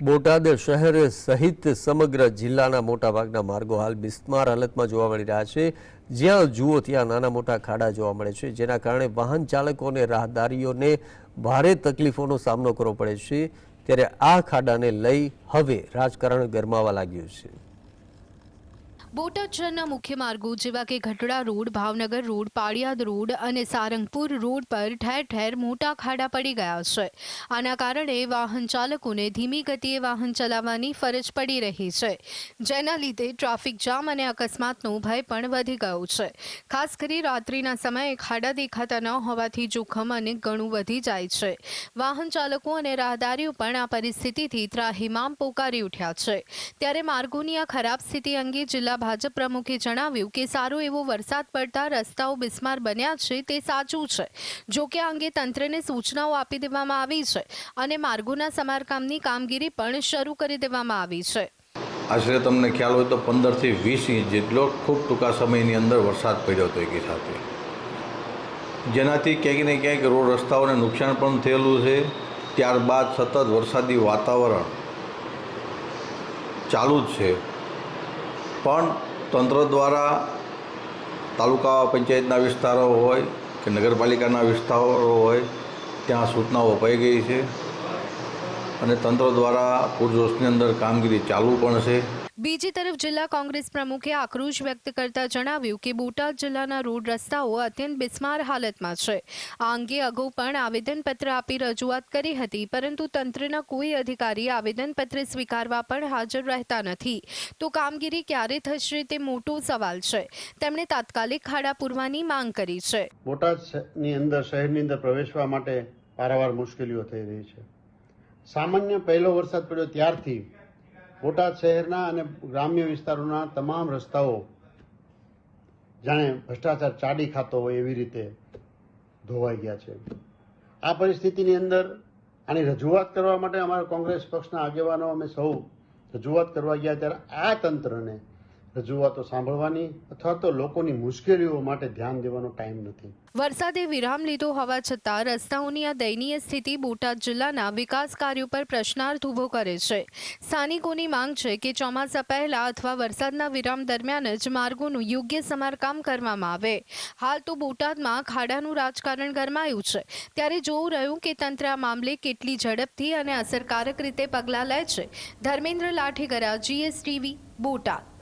બોટાદ શહેર સહિત સમગ્ર જિલ્લાના મોટાભાગના માર્ગો હાલ બિસ્માર હાલતમાં જોવા મળી રહ્યા છે. જ્યાં જુઓ ત્યાં નાના મોટા ખાડા જોવા મળે છે, જેના કારણે વાહન ચાલકો અને રાહદારીઓને ભારે તકલીફોનો સામનો કરવો પડે છે. ત્યારે આ ખાડાને લઈ હવે રાજકારણ ગરમાવા લાગ્યું છે. બોટાદ મુખ્ય માર્ગો જેવા કે Ghatada road, Bhavnagar road, Paliyad road અને સારંગપુર રોડ પર ઠેર ઠેર મોટા ખાડા પડી ગયા છે. આના કારણે વાહન ચાલકોને ધીમી ગતિએ વાહન ચલાવવાની ફરજ પડી રહી છે. જેના લીધે ટ્રાફિક જામ અને અકસ્માતનો ભય પણ વધી ગયો છે. ખાસ કરી રાત્રિના સમયે ખાડા દેખાતા ન હોવાથી જોખમ અને ઘણું વધી જાય છે. વાહન ચાલકો અને રાહદારીઓ પણ આ પરિસ્થિતિથી ત્રાહિમામ પોકારી ઉઠ્યા છે. ત્યારે માર્ગોની આ ખરાબ સ્થિતિ અંગે જિલ્લા ભાજપ પ્રમુખે જણાવ્યું કે સારો એવો વરસાદ પડતા રસ્તાઓ બિસ્માર બન્યા છે, તે સાચું છે. જો કે અંગે તંત્રને સૂચનાઓ આપી દેવામાં આવી છે અને માર્ગોના સમારકામની કામગીરી પણ શરૂ કરી દેવામાં આવી છે. આશરે તમને ખ્યાલ હોય તો પંદરથી વીસ ઇંચ જેટલો ખૂબ ટૂંકા સમયની અંદર વરસાદ પડ્યો હતો એકી સાથે. જેનાથી ક્યાંક ને ક્યાંક રોડ રસ્તાઓને નુકસાન પણ થયેલું છે. ત્યારબાદ સતત વરસાદી વાતાવરણ ચાલુ જ છે. પણ તંત્ર દ્વારા તાલુકા પંચાયતના વિસ્તારો હોય કે નગરપાલિકાના વિસ્તારો હોય, ત્યાં સૂચનાઓ અપાઈ ગઈ છે. અને તંત્ર દ્વારા પૂરજોશની અંદર કામગીરી ચાલુ પણ છે. બીજી તરફ જિલ્લા કોંગ્રેસ પ્રમુખે આક્રોશ વ્યક્ત કરતા જણાવ્યું કે બોટાદ જિલ્લાના રોડ રસ્તાઓ અત્યંત બિસ્માર હાલતમાં છે. આ અંગે અગાઉ પણ આવેદનપત્ર આપી રજૂઆત કરી હતી પરંતુ તંત્રના કોઈ અધિકારી આવેદનપત્ર સ્વીકારવા પણ હાજર રહેતા નથી. તો કામગીરી ક્યારે થશે તે મોટો સવાલ છે. તેમણે તાત્કાલિક ખાડા પૂરવાની માંગ કરી છે. બોટાદની અંદર શહેરની અંદર પ્રવેશવા માટે પારાવાર મુશ્કેલીઓ થઈ રહી છે. સામાન્ય પહેલો વરસાદ પડ્યો ત્યારથી બોટાદ શહેરના અને ગ્રામ્ય વિસ્તારોના તમામ રસ્તાઓ જાણે ભ્રષ્ટાચાર ચાડી ખાતો હોય એવી રીતે ધોવાઈ ગયા છે. આ પરિસ્થિતિની અંદર આની રજૂઆત કરવા માટે અમારા કોંગ્રેસ પક્ષના આગેવાનો અમે સૌ રજૂઆત કરવા ગયા ત્યારે આ તંત્રને રજૂઆતો સાંભળવાની અથવા તો લોકોની મુશ્કેલીઓ માટે ધ્યાન દેવાનો ટાઈમ નથી. વરસાદે વિરામ લીધો હોવા છતાં રસ્તાઓની આ દયનીય સ્થિતિ બોટાદ જિલ્લાના વિકાસ કાર્યો પર પ્રશ્નાર્થ ઊભો કરે છે. સ્થાનિકોની માંગ છે કે ચોમાસા પહેલા અથવા વરસાદના વિરામ દરમિયાન જ માર્ગોનું યોગ્ય સમારકામ કરવામાં આવે. હાલ તો બોટાદમાં ખાડાનું રાજકારણ ગરમાયું છે. ત્યારે જોવું રહ્યું કે તંત્ર આ મામલે કેટલી ઝડપથી અને અસરકારક રીતે પગલાં લે છે. ધર્મેન્દ્ર લાઠીગરા જીએસટીવી બોટાદ.